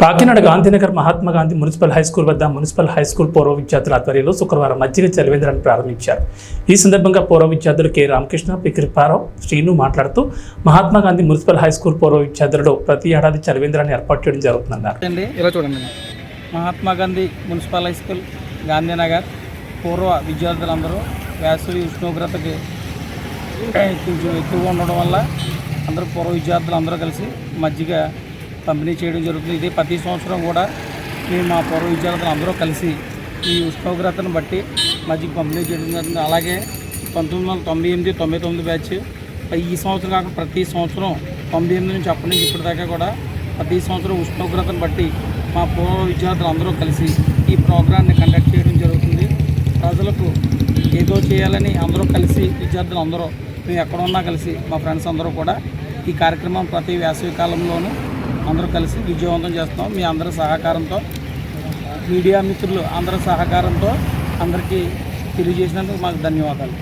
Kakinada Gandhinagar Mahatma Gandhi municipal high school వద్ద municipal high school పూర్వ విద్యార్థుల ఆధ్వర్యంలో శుక్రవారం మజ్జిగ చలివేంద్రాన్ని ప్రారంభించారు. ఈ సందర్భంగా పూర్వ విద్యార్థులు కె. రామకృష్ణ పి. శ్రీను మాట్లాడుతూ Mahatma Gandhi municipal high school పూర్వ విద్యార్థులలో ప్రతి ఏడాది చలివేంద్రాన్ని ఏర్పాటు చేయడం జరుగుతుందన్నారు. ఇలా చూడండి. Mahatma Gandhi municipal high school Gandhinagar పూర్వ విద్యార్థులందరూ వేసవి ఉష్ణోగ్రతకి కొంచెం ఎక్కువగా ఉండడం వల్ల అందరూ పూర్వ విద్యార్థులు అందరూ కలిసి మజ్జిగ పంపిణీ చేయడం జరుగుతుంది. ఇది ప్రతి సంవత్సరం కూడా మేము మా పూర్వ విద్యార్థులు అందరూ కలిసి ఈ ఉష్ణోగ్రతను బట్టి మజ్జిగ పంపిణీ చేయడం జరుగుతుంది. అలాగే పంతొమ్మిది వందల తొంభై ఎనిమిది తొంభై తొమ్మిది బ్యాచ్ ఈ సంవత్సరం కాక ప్రతి సంవత్సరం తొంభై ఎనిమిది నుంచి అప్పటి నుంచి ఇప్పటిదాకా కూడా ప్రతి సంవత్సరం ఉష్ణోగ్రతను బట్టి మా పూర్వ విద్యార్థులు అందరూ కలిసి ఈ ప్రోగ్రాన్ని కండక్ట్ చేయడం జరుగుతుంది. ప్రజలకు ఏదో చేయాలని అందరూ కలిసి విద్యార్థులు అందరూ మేము ఎక్కడ ఉన్నా కలిసి మా ఫ్రెండ్స్ అందరూ కూడా ఈ కార్యక్రమం ప్రతి వేసవి కాలంలోనూ అందరూ కలిసి విజయవంతం చేస్తాం మీ అందరి సహకారంతో మీడియా మిత్రులు అందరి సహకారంతో అందరికీ తెలియజేసినందుకు మాకు ధన్యవాదాలు.